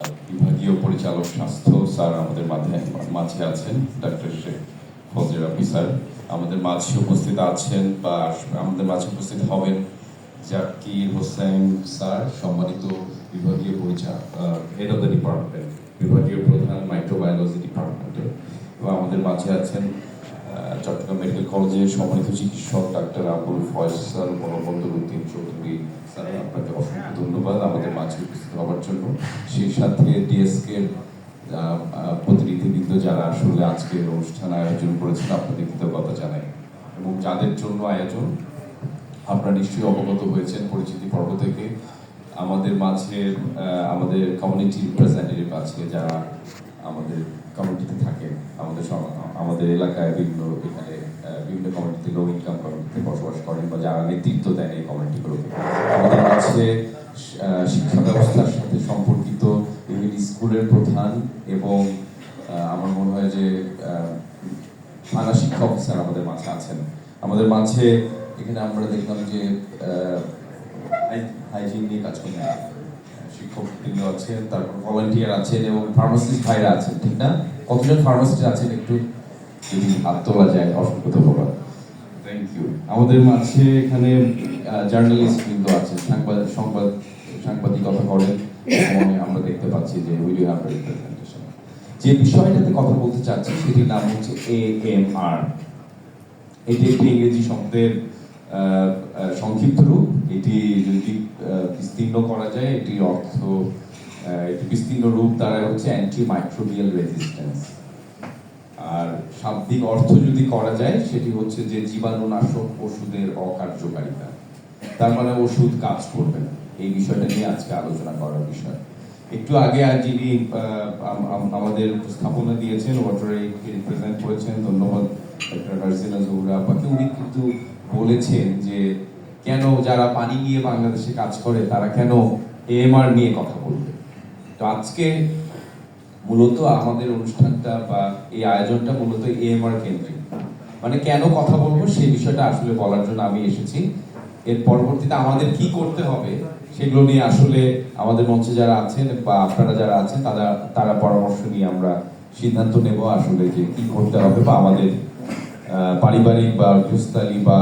বিভাগীয় পরিচালক স্বাস্থ্য স্যার আমাদের মাঝে মাঝে আছেন, ডাক্তার শেখ ফজল রাফি স্যার। আমাদের মাঝে উপস্থিত আছেন বা আমাদের মাঝে উপস্থিত হবেন জাকির হোসেন স্যার, সম্মানিত বিভাগীয় পরিচালক হেড অফ দ্য ডিপার্টমেন্ট বিভাগীয় প্রধান মাইক্রোবায়োলজি ডিপার্টমেন্টের এবং আমাদের মাঝে আছেন চট্টগ্রাম মেডিকেল কলেজের সম্মানিত চিকিৎসক ডাক্তার আবুল ফয়েজ স্যার মনোবন্দর উদ্দিন চৌধুরী স্যার আপনাকে অসংখ্য ধন্যবাদ। আমাদের মাঝে উপস্থিত হওয়ার জন্য। সেই সাথে ডিএসকে প্রতিনিধিবৃন্দ যারা আসলে আজকের অনুষ্ঠান আয়োজন করেছেন, আপনাদের কৃতজ্ঞতা জানাই। এবং যাদের জন্য আয়োজন, আপনারা নিশ্চয়ই অবগত হয়েছেন পরিচিতি পর্ব থেকে। আমাদের মাঝে আমাদের কমিউনিটি রিপ্রেজেন্টেটিভ আছে যারা আমাদের কমিউনিটিতে থাকেন আমাদের আমাদের এলাকায় বিভিন্ন, এখানে বিভিন্ন কমিউনিটিতে লো ইনকাম কমিউনিটিতে বসবাস করেন বা যারা নেতৃত্ব দেন এই কমিউনিটিগুলোকে আমাদের মাঝে শিক্ষা ব্যবস্থার সাথে সম্পর্কিত বিভিন্ন স্কুলের প্রধান এবং আমার মনে হয় যে থানা শিক্ষা অফিসার আমাদের মাঝে আছেন। আমাদের মাঝে এখানে আমরা দেখলাম যে হাইজিন নিয়ে কাজ করেন শিক্ষক আছেন, তারপর ভলান্টিয়ার আছেন এবং ফার্মাসিস্ট ভাইরা আছেন, ঠিক না? কতজন ফার্মাসিস্ট আছেন একটু? যদি হাত তোলা যায় অসংখ্য ধন্যবাদ। থ্যাংক ইউ আমাদের মাঝে এখানে জার্নালিস্ট কিন্তু আছেন সাংবাদ সংবাদ সাংবাদিকতা করেন আমরা দেখতে পাচ্ছি যে উইডিও হ্যাভ রিপ্রেজেন্টেশন যে বিষয়টাতে কথা বলতে চাচ্ছি সেটির নাম হচ্ছে এ এম আর এটি একটি ইংরেজি শব্দের সংক্ষিপ্ত রূপ। এটি যদি বিস্তীর্ণ করা যায় এটির অর্থ এটি বিস্তীর্ণ রূপ দ্বারা হচ্ছে অ্যান্টি মাইক্রোবিয়াল রেজিস্ট্যান্স আর শাব্দিক অর্থ যদি করা যায়, সেটি হচ্ছে যে জীবাণুনাশক ওষুধের অকার্যকারিতা। তার মানে ওষুধ কাজ করবে না। এই বিষয়টা নিয়ে আজকে আলোচনা করার বিষয়। একটু আগে আর যিনি আমাদের উপস্থাপনা দিয়েছেন, ওয়াটারে রিপ্রেজেন্ট করেছেন, ধন্যবাদ ডক্টর হারজিনা জহুরা আপাকে। উনি কিন্তু বলেছেন যে কেন যারা পানি নিয়ে বাংলাদেশে কাজ করে, তারা কেন এএমআর নিয়ে কথা বলবে? তো আজকে মূলত আমাদের অনুষ্ঠানটা বা এই আয়োজনটা মূলত এএমআর কেন্দ্রিক। মানে কেন কথা বলব সেই বিষয়টা আসলে বলার জন্য আমি এসেছি। এর পরবর্তীতে আমাদের কি করতে হবে সেগুলো নিয়ে আসলে আমাদের মঞ্চে যারা আছেন বা আপনারা যারা আছেন, তারা তারা পরামর্শ নিয়ে আমরা সিদ্ধান্ত নেব আসলে যে কি করতে হবে বা আমাদের পারিবারিক বা গৃহস্থালী বা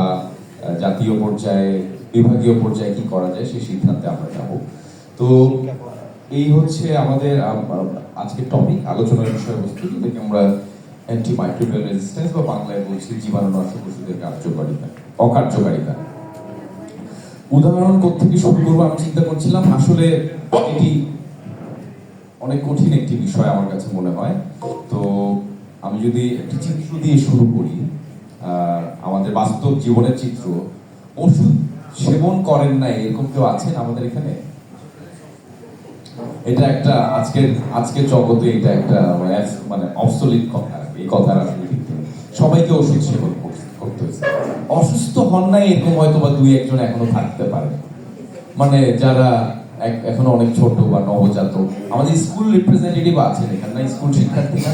জাতীয় পর্যায়ে, বিভাগীয় পর্যায়ে কি করা যায় সেই সিদ্ধান্তে আমরা যাব। তো এই হচ্ছে আমাদের, আম- আম- আজকের টপিক আলোচনার বিষয়বস্তু যেটাকে আমরা অ্যান্টি মাইক্রোবিয়াল রেজিস্ট্যান্স বা বাংলায় বলছি জীবাণুনাশক ওষুধের কার্যকারিতা, অকার্যকারিতা। উদাহরণ থেকে শুরু করব? আমি চিন্তা করছিলাম, আসলে এটি অনেক কঠিন একটি বিষয় আমার কাছে মনে হয়। তো আমি যদি একটি চিত্র দিয়ে শুরু করি আমাদের বাস্তব জীবনের চিত্র, ওষুধ সেবন করেন না, এরকম কেউ আছেন আমাদের এখানে? এটা একটা আজকের আজকের জগতে এটা একটা মানে মানে অবসলিট কথা এই কথার আসলে সবাইকে ওষুধ সেবন করতে হয়েছে। অসুস্থ হন নাই এরকম হয়তো বা দুই একজন এখনও থাকতে পারে। মানে যারা এখনও অনেক ছোট বা নবজাতক, আমাদের স্কুল রিপ্রেজেন্টেটিভ আছে এখানে স্কুল শিক্ষার্থীরা